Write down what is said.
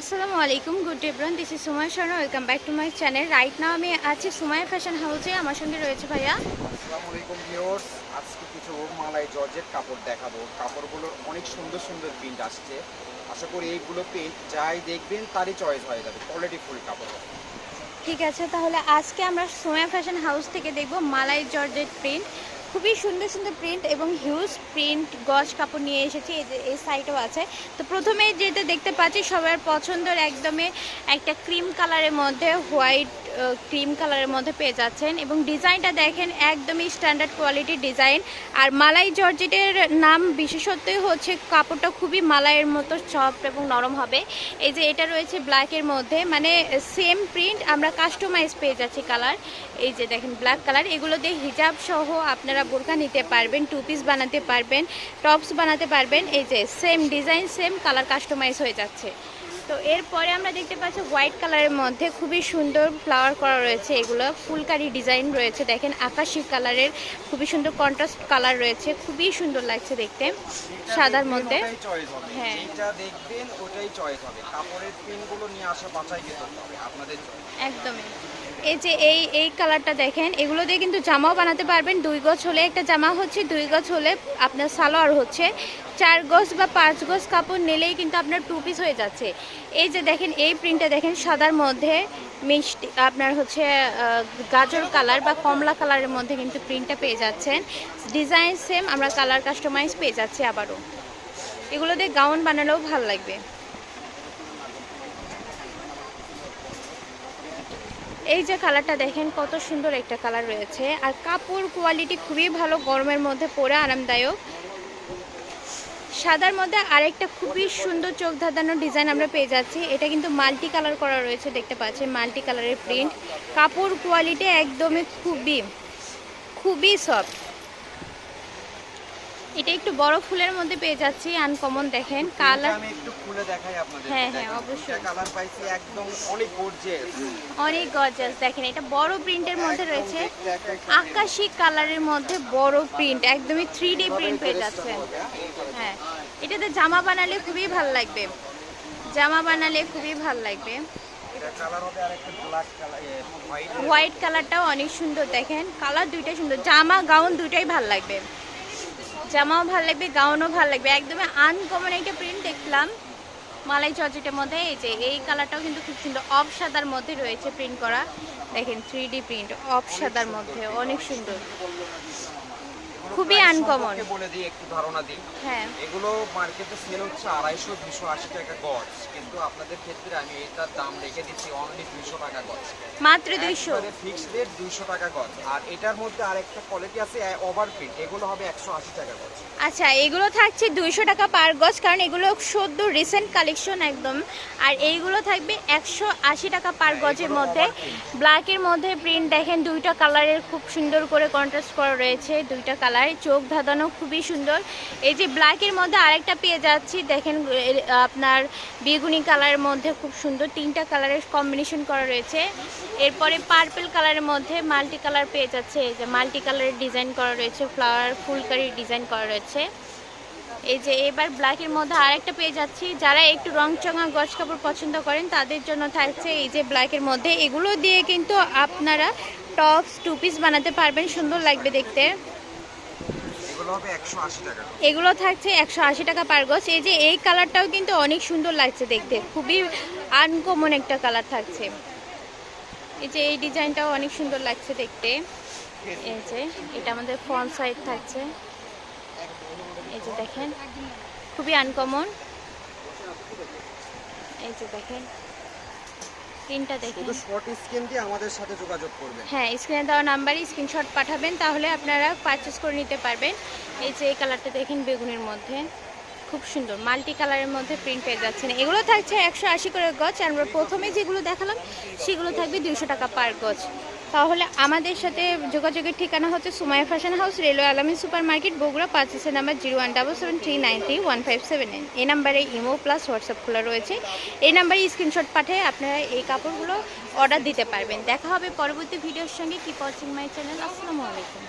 আসসালামু আলাইকুম good everyone this is Sumai Sharma welcome back to my channel right now আমি আছি সুমাই ফ্যাশন হাউসে আমার সঙ্গে রয়েছে ভাইয়া। আসসালামু আলাইকুম ভিউয়ার্স আজকে কিছু মালাই জর্জেট কাপড় দেখাবো। কাপড়গুলোর অনেক সুন্দর সুন্দর প্রিন্ট আসছে। আশা করি এইগুলো প্রিন্ট যাই দেখবেন তারই চয়েস হয়ে যাবে কোয়ালিটি ফুল কাপড়। ঠিক আছে তাহলে আজকে আমরা সুমাই ফ্যাশন হাউস থেকে দেখব মালাই জর্জেট প্রিন্ট খুবই সুন্দর সুন্দর প্রিন্ট এবং হিউজ প্রিন্ট গজ কাপড় নিয়ে এসেছি, এই যে, এই সাইডও আছে। তো প্রথমে যেটা দেখতে পাচ্ছি, সবার পছন্দের একদমই একটা ক্রিম কালারের মধ্যে হোয়াইট ক্রিম কালারের মধ্যে পেয়ে যাচ্ছেন এবং ডিজাইনটা দেখেন একদমই স্ট্যান্ডার্ড কোয়ালিটির ডিজাইন আর মালাই জর্জেটের নাম বিশেষত্বই হচ্ছে কাপড়টা খুবই মালাইয়ের মতো সফট এবং নরম হবে। এই যে এটা রয়েছে ব্ল্যাকের মধ্যে মানে সেম প্রিন্ট আমরা কাস্টমাইজ পেয়ে যাচ্ছি কালার এই যে দেখেন ব্ল্যাক কালার এগুলো দিয়ে হিজাব সহ আপনারা বোরকা নিতে পারবেন টু পিস বানাতে পারবেন টপস বানাতে পারবেন এই যে same design same colour customise হয়ে যাচ্ছে। তো এরপরে আমরা দেখতে পাচ্ছি হোয়াইট কালারের মধ্যে খুবই সুন্দর ফ্লাওয়ার করা রয়েছে এগুলো ফুলকারি ডিজাইন রয়েছে দেখেন আকাশি কালারের খুবই সুন্দর কন্ট্রাস্ট কালার রয়েছে খুবই সুন্দর লাগছে দেখতে সাদার মধ্যে। হ্যাঁ। দেখবেন ওটাই চয়েস হবে কাপড়ের প্রিন্টগুলো নিয়ে আসা বাছাই করতে হবে আপনাদের একদমই। এই যে এই এই কালারটা দেখেন, এগুলো দিয়ে কিন্তু জামাও বানাতে পারবেন। দুই গজ হলে একটা জামা হচ্ছে, দুই গজ হলে আপনার সালোয়ার হচ্ছে। চার গজ বা পাঁচ গজ কাপড় নিলেই কিন্তু আপনার টু পিস হয়ে যাচ্ছে। এই যে দেখেন, এই প্রিন্টটা দেখেন, সাদার মধ্যে মিষ্টি, আপনার হচ্ছে গাজর কালার বা কমলা কালারের মধ্যে কিন্তু প্রিন্টটা পেয়ে যাচ্ছেন। ডিজাইন সেম আমরা কালার কাস্টমাইজ পেয়ে যাচ্ছি আবারও। এগুলো দিয়ে গাউন বানালেও ভালো লাগবে। এই যে কালারটা দেখেন, কত সুন্দর একটা কালার রয়েছে। আর কাপড় কোয়ালিটি খুবই ভালো, গরমের মধ্যে পরে আরামদায়ক। সাদার মধ্যে আরেকটা খুবই সুন্দর চোখ ধাঁধানো ডিজাইন আমরা পেয়ে যাচ্ছি। এটা কিন্তু মাল্টি কালার করা রয়েছে, দেখতে পাচ্ছেন মাল্টি কালারের প্রিন্ট কাপড় কোয়ালিটি একদমই খুবই খুবই সফট এটা একটু বড় ফুলের মধ্যে পেয়ে যাচ্ছি আনকমন দেখেন। কালার আমি একটু খুলে দেখাই আপনাদের হ্যাঁ, হ্যাঁ, অবশ্যই। কালার পাইছি একদম অনেক গর্জিয়াস অনেক গর্জাস দেখেন এটা বড় প্রিন্টের মধ্যে রয়েছে। আকাশি কালারের মধ্যে বড় প্রিন্ট একদমই থ্রি ডি প্রিন্ট পেয়ে যাচ্ছে। হ্যাঁ। এটাতে জামা বানালে খুবই ভালো লাগবে। জামা বানালে খুবই ভালো লাগবে। হোয়াইট কালারটাও অনেক সুন্দর দেখেন। কালার দুইটাই সুন্দর জামা গাউন দুইটাই ভালো লাগবে। জামাও ভালো লাগবে, গাউনও ভালো লাগবে। একদমই আনকমন একটা প্রিন্ট দেখলাম মালাই চর্চেটের মধ্যে। এই যে, এই কালারটাও কিন্তু খুব সুন্দর। অফ সাদার মধ্যে রয়েছে প্রিন্ট করা। দেখেন থ্রি প্রিন্ট অফ সাদার মধ্যে, অনেক সুন্দর। খুবই আনকমন বলে দিই একটু ধারণা দিই। হ্যাঁ। এগুলো মার্কেটে সেল হচ্ছে আড়াইশো দুশো আশি টাকা গজ। কিন্তু আপনাদের ক্ষেত্রে আমি এটার দাম রেখে দিচ্ছি অনলি দুইশো টাকা গজ। মাত্র দুইশো। ফিক্সড রেট দুইশো টাকা গজ। আর এটার মধ্যে আরেকটা কোয়ালিটি আছে ওভার প্রিন্ট এগুলো হবে একশো আশি টাকা গজ। আচ্ছা এগুলো থাকছে দুইশো টাকা পার গজ কারণ এগুলো সদ্য রিসেন্ট কালেকশন একদম। আর এইগুলো থাকবে একশো আশি টাকা পার গজের মধ্যে। ব্ল্যাকের মধ্যে প্রিন্ট দেখেন দুইটা কালারের খুব সুন্দর করে কন্ট্রাস্ট করা রয়েছে দুইটা কালার চোখ ধাঁধানো, খুবই সুন্দর। এই যে ব্ল্যাকের মধ্যে আরেকটা পেয়ে যাচ্ছি, দেখেন আপনার বেগুনি কালারের মধ্যে খুব সুন্দর, তিনটা কালারের কম্বিনেশন করা রয়েছে। এরপরে পার্পল কালারের মধ্যে মাল্টি কালার পেয়ে যাচ্ছে, এই যে মাল্টি কালারের ডিজাইন করা রয়েছে ফ্লাওয়ার ফুলকারির ডিজাইন করা রয়েছে। এই যে এবার ব্ল্যাকের মধ্যে আরেকটা পেয়ে যাচ্ছি, যারা একটু রংচঙা গজ কাপড় পছন্দ করেন, তাদের জন্য থাকছে এই যে ব্ল্যাকের মধ্যে। এগুলো দিয়ে কিন্তু আপনারা টপস টু পিস বানাতে পারবেন, সুন্দর লাগবে দেখতে। এগুলো থাকছে একশো আশি টাকা পার গজ। এই যে এই কালারটাও কিন্তু অনেক সুন্দর লাগছে দেখতে। খুবই আনকমন একটা কালার থাকছে। এই যে এই ডিজাইনটাও অনেক সুন্দর লাগছে দেখতে। এই যে এটা আমাদের ফ্রন্ট সাইড থাকছে। এই যে দেখেন, খুবই আনকমন এই যে দেখেন তিনটা দেখে শুধু শর্ট স্ক্রিন দিয়ে আমাদের সাথে যোগাযোগ করবেন। হ্যাঁ স্ক্রিনে দেওয়া নাম্বারে স্ক্রিনশট পাঠাবেন তাহলে আপনারা পারচেস করে নিতে পারবেন। এই যে এই কালারটা দেখেন বেগুনের মধ্যে। খুব সুন্দর মাল্টি কালারের মধ্যে প্রিন্ট পেয়ে যাচ্ছেন। এগুলো থাকছে একশো আশি করে গছ আর আমরা প্রথমে যেগুলো দেখালাম সেগুলো থাকবে দুইশো টাকা পার গজ। তাহলে আমাদের সাথে যোগাযোগের ঠিকানা হচ্ছে সুমাইয়া ফ্যাশন হাউস, রেলওয়ে আলামী super market Bogura পাঁচিশের number zero one double seven three nine three one five seven nine এই নাম্বারে ইমো প্লাস হোয়াটসঅ্যাপ খোলা রয়েছে। এই নাম্বারে স্ক্রিনশট পাঠিয়ে আপনারা এই কাপড়গুলো অর্ডার দিতে পারবেন। দেখা হবে পরবর্তী ভিডিওর সঙ্গে। কি ওয়াচিং মাই চ্যানেল আসসালামু আলাইকুম।